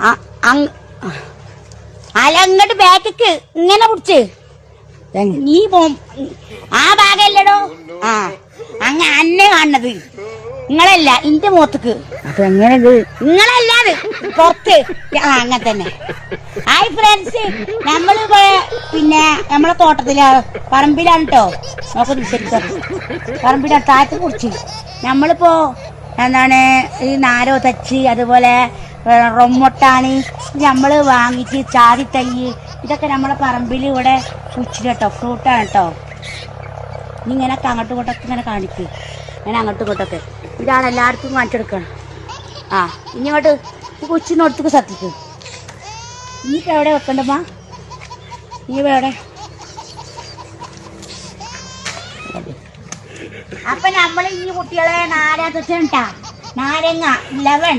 അ- അങ്- അല്ല അങ്ങോട്ട് ബാക്കിക്ക് ഇങ്ങനെ പിടിച്ച്. നീ പോ ആ ഭാഗല്ലടോ. ആ അങ്ങ അന്നെ കാണണത് നിങ്ങളല്ല ഇന്റെ മുഖത്തേക്ക് അപ്പൊ എങ്ങനെയത് നിങ്ങളല്ലാതെ പുറത്ത്. ആ അങ്ങനെ തന്നെ. ഹായ് ഫ്രണ്ട്സ് നമ്മൾ പിന്നെ നമ്മളെ തോട്ടത്തില പറമ്പിലാണ് കേട്ടോ നമുക്ക് നിശ്ചയിക്കാം പറമ്പിലാണ് താഴത്ത് കുറിച്ച് നമ്മളിപ്പോ എന്താണ് ഈ നാരോ തച്ച് അതുപോലെ റൊമ്മൊട്ടാണ്. നമ്മൾ വാങ്ങിച്ച് ചാതി തയ്യ് ഇതൊക്കെ നമ്മളെ പറമ്പിൽ ഇവിടെ കുച്ചിട്ട് കേട്ടോ ഫ്രൂട്ടാണ് കേട്ടോ നീ ഇങ്ങനെ അങ്ങോട്ടും ഇങ്ങോട്ടൊക്കെ ഇങ്ങനെ കാണിക്ക്. ഇങ്ങനെ അങ്ങോട്ടും ഇങ്ങോട്ടൊക്കെ. ഇതാണ് എല്ലാവർക്കും കാണിച്ചെടുക്കണം. ആ ഇനി ഇങ്ങോട്ട് ഈ കൊച്ചിനോടത്തേക്ക് സത്തിക്ക് ഇനിയിപ്പോ എവിടെ വെക്കണ്ടമ്മ നീ എവിടെ? അപ്പൊ നമ്മൾ ഈ കുട്ടികളെ നാരാ തൊട്ടാ നാരങ്ങ ലെവൻ